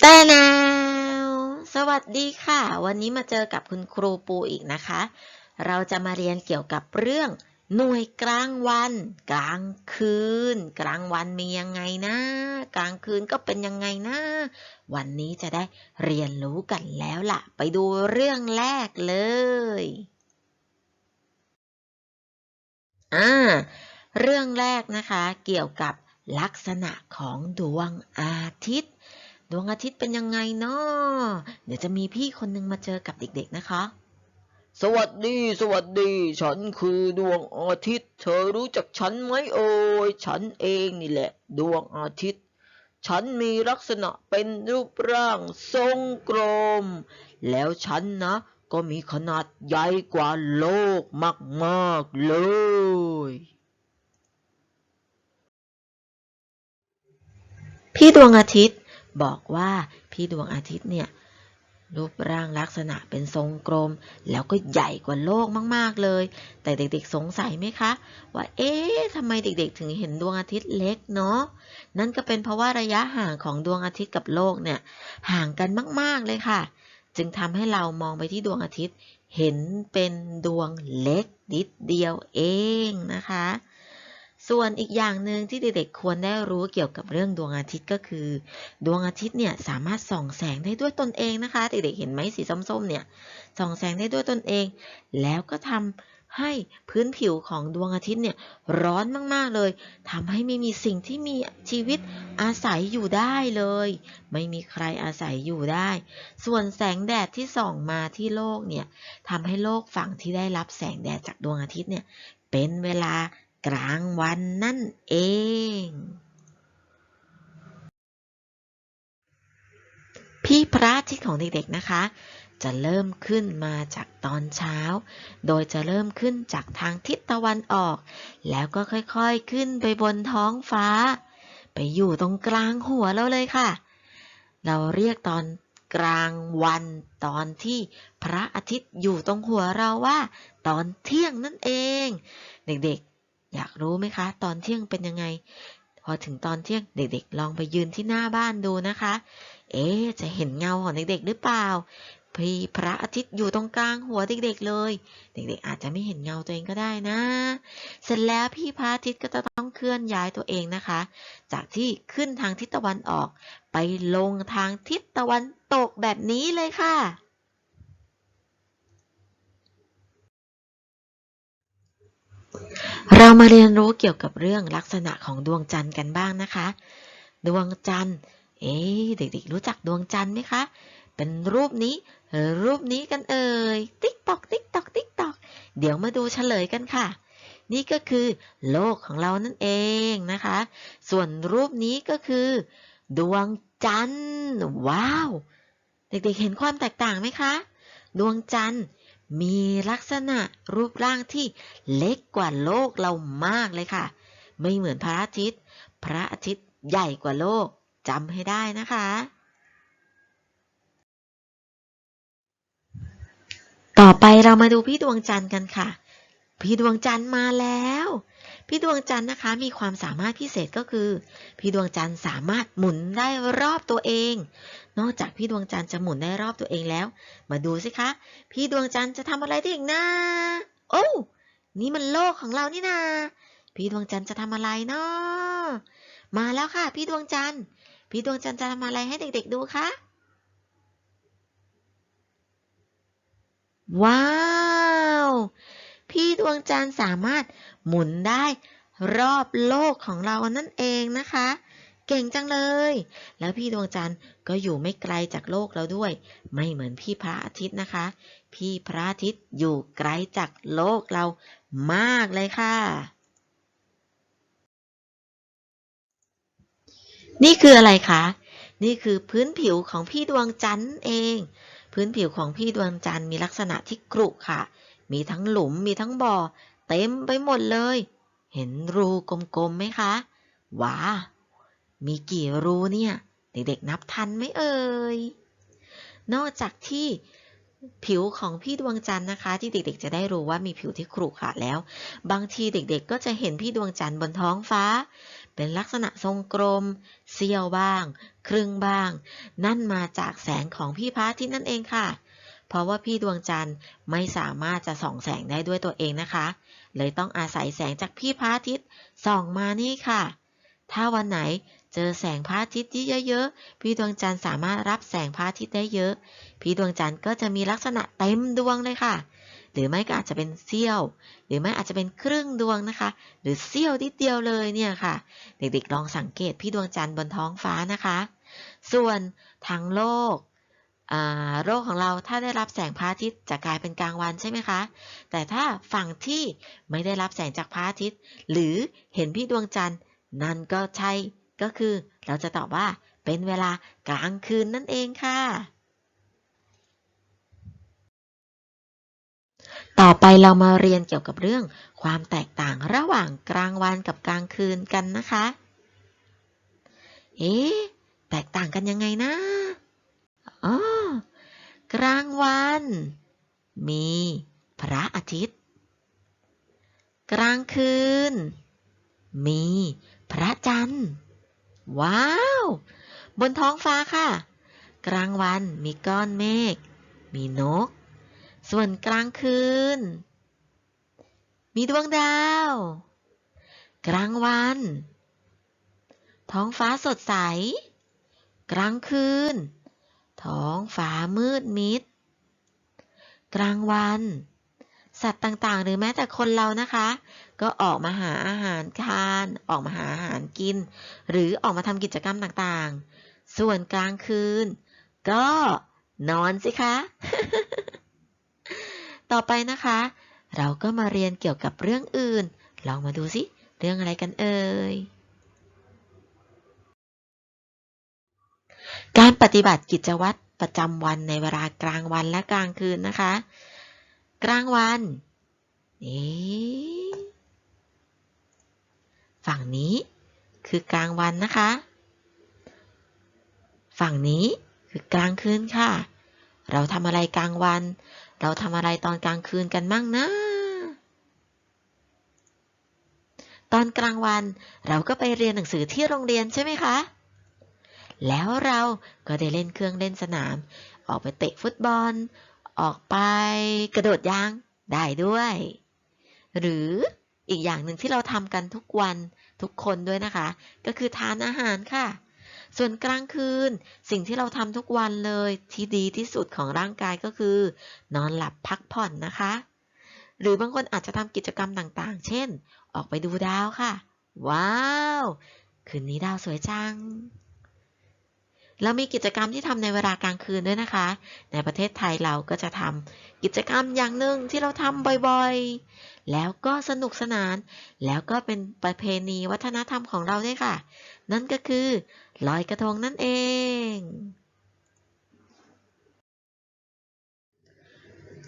แต่นาวสวัสดีค่ะ วันนี้มาเจอกับคุณครูปูอีกนะคะ เราจะมาเรียนเกี่ยวกับเรื่อง หน่วยกลางวัน กลางคืน กลางวันมียังไงนะ กลางคืนก็เป็นยังไงนะ วันนี้จะได้เรียนรู้กันแล้วล่ะ ไปดูเรื่องแรกเลยอ่าเรื่องแรกนะคะ เกี่ยวกับลักษณะของดวงอาทิตย์ ดวงอาทิตย์เป็นยังไงเนาะเดี๋ยวจะมีพี่คนหนึงมาเจอกับเด็กๆนะคะ สวัสดี สวัสดี ฉันคือดวงอาทิตย์ เธอรู้จักฉันไหมโอ้ยฉันเองนี่แหละ ดวงอาทิตย์ ฉันมีลักษณะเป็นรูปร่างทรงกลม แล้วฉันนะ ก็มีขนาดใหญ่กว่าโลกมากๆเลยพี่ดวงอาทิตย์ บอกว่าพี่ดวงอาทิตย์เนี่ยรูปร่างลักษณะเป็นทรงกลม แล้วก็ใหญ่กว่าโลกมากๆเลย แต่เด็กๆสงสัยไหมคะ ว่าเอ๊ะทำไมเด็กๆ ถึงเห็นดวงอาทิตย์เล็กเนาะนั่นก็เป็นเพราะว่าระยะห่างของดวงอาทิตย์กับโลกเนี่ยห่างกันมากๆเลยค่ะ จึงทำให้เรามองไปที่ดวงอาทิตย์ เห็นเป็นดวงเล็กนิดเดียวเองนะคะ ส่วนอีกอย่างหนึ่งที่เด็กๆควรได้รู้เกี่ยวกับเรื่องดวงอาทิตย์ก็คือ ดวงอาทิตย์เนี่ยสามารถส่องแสงได้ด้วยตนเองนะคะ เด็กๆเห็นไหมสีส้มๆเนี่ยส่องแสงได้ด้วยตนเอง แล้วก็ทำให้พื้นผิวของดวงอาทิตย์เนี่ยร้อนมากๆเลยทำให้ไม่มีสิ่งที่มีชีวิตอาศัยอยู่ได้เลย ไม่มีใครอาศัยอยู่ได้ ส่วนแสงแดดที่ส่องมาที่โลกเนี่ยทำให้โลกฝั่งที่ได้รับแสงแดดจากดวงอาทิตย์เนี่ยเป็นเวลา กลางวันนั่นเอง พี่พระอาทิตย์ของเด็กๆนะคะ จะเริ่มขึ้นมาจากตอนเช้า โดยจะเริ่มขึ้นจากทางทิศตะวันออก แล้วก็ค่อยๆขึ้นไปบนท้องฟ้า ไปอยู่ตรงกลางหัวเราเลยค่ะ เราเรียกตอนกลางวันตอนที่พระอาทิตย์อยู่ตรงหัวเราว่า ตอนเที่ยงนั่นเอง เด็กๆ อยากรู้ไหมคะ ตอนเที่ยงเป็นยังไง พอถึงตอนเที่ยงเด็กๆ ลองไปยืนที่หน้าบ้านดูนะคะ เอ๊จะเห็นเงาของเด็กๆหรือเปล่าพี่พระอาทิตย์อยู่ตรงกลางหัวเด็กๆเลย เด็กๆอาจจะไม่เห็นเงาตัวเองก็ได้นะ เสร็จแล้วพี่พระอาทิตย์ก็จะต้องเคลื่อนย้ายตัวเองนะคะ จากที่ขึ้นทางทิศตะวันออก ไปลงทางทิศตะวันตกแบบนี้เลยค่ะ เรามาเรียนรู้เกี่ยวกับเรื่องลักษณะของดวงจันทร์กันบ้างนะคะ ดวงจันทร์ เอ๊ะเด็กๆ รู้จักดวงจันทร์ไหมคะ เป็นรูปนี้รูปนี้กันเอ่ย ติ๊กตอก ติ๊กตอก ติ๊กตอก เดี๋ยวมาดูเฉลยกันค่ะ นี่ก็คือโลกของเรานั่นเองนะคะ ส่วนรูปนี้ก็คือ ดวงจันทร์ ว้าว เด็กๆ เห็นความแตกต่างไหมคะ ดวงจันทร์ มีลักษณะรูปร่างที่เล็กกว่าโลกเรามากเลยค่ะ ไม่เหมือนพระอาทิตย์ พระอาทิตย์ใหญ่กว่าโลกจำให้ได้นะคะ ต่อไปเรามาดูพี่ดวงจันทร์กันค่ะ พี่ดวงจันทร์มาแล้ว พี่ดวงจันทร์นะคะมีความสามารถพิเศษก็คือ พี่ดวงจันทร์สามารถหมุนได้รอบตัวเอง นอกจากพี่ดวงจันทร์จะหมุนได้รอบตัวเองแล้ว มาดูสิคะ พี่ดวงจันทร์จะทำอะไรได้อีกนะ โอ้นี่มันโลกของเรานี่นาพี่ดวงจันทร์จะทำอะไรเนาะมาแล้วค่ะ พี่ดวงจันทร์ พี่ดวงจันทร์จะทำอะไรให้เด็ก ๆ ดูคะว้าวพี่ดวงจันทร์สามารถหมุนได้รอบโลกของเรานั่นเองนะคะ เก่งจังเลย แล้วพี่ดวงจันทร์ก็อยู่ไม่ไกลจากโลกเราด้วย ไม่เหมือนพี่พระอาทิตย์นะคะ พี่พระอาทิตย์อยู่ไกลจากโลกเรามากเลยค่ะ นี่คืออะไรคะ นี่คือพื้นผิวของพี่ดวงจันทร์เอง พื้นผิวของพี่ดวงจันทร์มีลักษณะที่กรุค่ะ มีทั้งหลุมมีทั้งบ่อ เต็มไปหมดเลย เห็นรูกลมๆไหมคะ ว้า มีกี่รูเนี่ย เด็กๆนับทันไหมเอ่ย นอกจากที่ผิวของพี่ดวงจันทร์นะคะ ที่เด็กๆ จะได้รู้ว่ามีผิวที่ขรุขระแล้ว บางทีเด็กๆ ก็จะเห็นพี่ดวงจันทร์บนท้องฟ้า เป็นลักษณะทรงกลมเสี้ยวบ้าง ครึ่งบ้าง นั่นมาจากแสงของพี่พระอาทิตย์นั่นเองค่ะ เพราะว่าพี่ดวงจันทร์ไม่สามารถจะส่องแสงได้ด้วยตัวเองนะคะ เลยต้องอาศัยแสงจากพี่พระอาทิตย์ส่องมานี่ค่ะ ถ้าวันไหน เจอแสงพระอาทิตย์ที่เยอะๆ พี่ดวงจันทร์สามารถรับแสงพระอาทิตย์ได้เยอะ พี่ดวงจันทร์ก็จะมีลักษณะเต็มดวงเลยค่ะ หรือไม่ก็อาจจะเป็นเสี้ยว หรือไม่อาจจะเป็นครึ่งดวงนะคะ หรือเสี้ยวนิดเดียวเลยเนี่ยค่ะ เด็กๆลองสังเกตพี่ดวงจันทร์บนท้องฟ้านะคะ ส่วนทางโลกโลกของเราถ้าได้รับแสงพระอาทิตย์จะกลายเป็นกลางวันใช่ไหมคะ แต่ถ้าฝั่งที่ไม่ได้รับแสงจากพระอาทิตย์ หรือเห็นพี่ดวงจันทร์นั่นก็ใช่ ก็คือเราจะตอบว่าเป็นเวลากลางคืนนั่นเองค่ะ ต่อไปเรามาเรียนเกี่ยวกับเรื่องความแตกต่างระหว่างกลางวันกับกลางคืนกันนะคะ เอ๊ะ แตกต่างกันยังไงนะ อ๋อ กลางวัน มีพระอาทิตย์ กลางคืน มีพระจันทร์ ว้าว บนท้องฟ้าค่ะ กลางวันมีก้อนเมฆ มีนก ส่วนกลางคืน มีดวงดาว กลางวัน ท้องฟ้าสดใส กลางคืน ท้องฟ้ามืดมิด กลางวัน สัตว์ต่างๆ หรือแม้แต่คนเรานะคะ ก็ออกมาหาอาหารทาน ออกมาหาอาหารกิน หรือออกมาทำกิจกรรมต่างๆ ส่วนกลางคืน ก็นอนสิคะ ต่อไปนะคะ เราก็มาเรียนเกี่ยวกับเรื่องอื่น ลองมาดูสิ เรื่องอะไรกันเอ่ย การปฏิบัติกิจวัตรประจำวันในเวลากลางวันและกลางคืนนะคะ กลางวันนี่ ฝั่งนี้คือกลางวันนะคะ ฝั่งนี้คือกลางคืนค่ะ เราทำอะไรกลางวัน เราทำอะไรตอนกลางคืนกันมั่งนะ ตอนกลางวันเราก็ไปเรียนหนังสือที่โรงเรียนใช่ไหมคะ แล้วเราก็ได้เล่นเครื่องเล่นสนาม ออกไปเตะฟุตบอล ออกไปกระโดดยางได้ด้วย หรือ อีกอย่างหนึ่งที่เราทำกันทุกวันทุกคนด้วยนะคะ ก็คือทานอาหารค่ะ ส่วนกลางคืน สิ่งที่เราทำทุกวันเลยที่ดีที่สุดของร่างกายก็คือ นอนหลับพักผ่อนนะคะ หรือบางคนอาจจะทำกิจกรรมต่างๆ เช่น ออกไปดูดาวค่ะ ว้าว คืนนี้ดาวสวยจัง แล้วมีกิจกรรมที่ทำในเวลากลางคืนด้วยนะคะ ในประเทศไทยเราก็จะทำกิจกรรมอย่างหนึ่งที่เราทำบ่อยๆ แล้วก็สนุกสนาน แล้วก็เป็นประเพณีวัฒนธรรมของเราด้วยค่ะ นั่นก็คือลอยกระทงนั่นเอง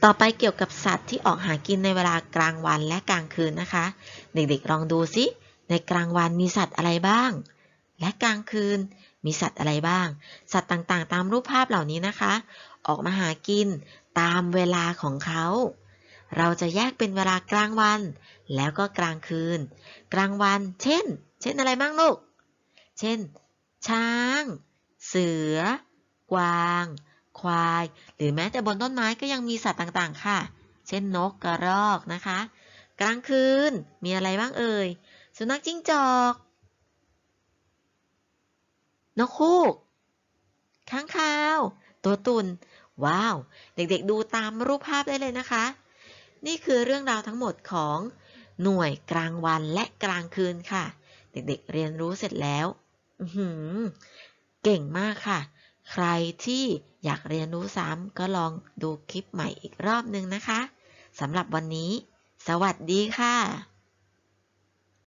ต่อไปเกี่ยวกับสัตว์ที่ออกหากินในเวลากลางวันและกลางคืนนะคะ เด็กๆลองดูสิในกลางวันมีสัตว์อะไรบ้าง และกลางคืน มีสัตว์อะไรบ้าง สัตว์ต่างๆ ตามรูปภาพเหล่านี้นะคะ ออกมาหากินตามเวลาของเขา เราจะแยกเป็นเวลากลางวัน แล้วก็กลางคืน กลางวัน เช่น เช่นอะไรบ้างลูก เช่น ช้าง เสือ กวาง ควาย หรือแม้แต่บนต้นไม้ก็ยังมีสัตว์ต่างๆ ค่ะ เช่นนกกระรอกนะคะ กลางคืนมีอะไรบ้างเอ่ย สุนัขจิ้งจอก นกคูกข้างคาว ตัวตุนว้าว เด็กๆดูตามรูปภาพได้เลยนะคะ นี่คือเรื่องราวทั้งหมดของหน่วยกลางวันและกลางคืนค่ะ เด็กๆเรียนรู้เสร็จแล้วเก่งมากค่ะ ใครที่อยากเรียนรู้ซ้ำก็ลองดูคลิปใหม่อีกรอบนึงนะคะสำหรับวันนี้ สวัสดีค่ะ